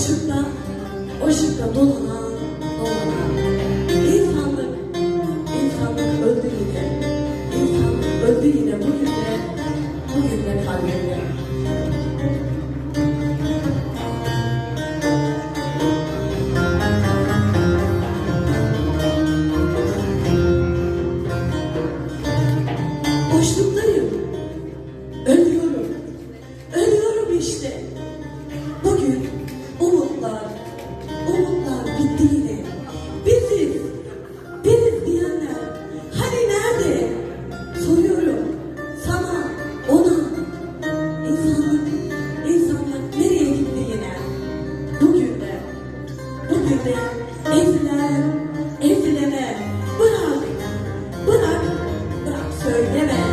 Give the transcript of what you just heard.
ışıkta, ışıkta dolanan, dolanan. İnsanlık, insanlık öldü yine. İnsanlık öldü yine bugün de, bugün de kalbimde. Boşlukta insanlık, insanlık nereye gittiğine, bugün de, bugün de ezilen, ezilene bırak, bırak, bırak söyleme.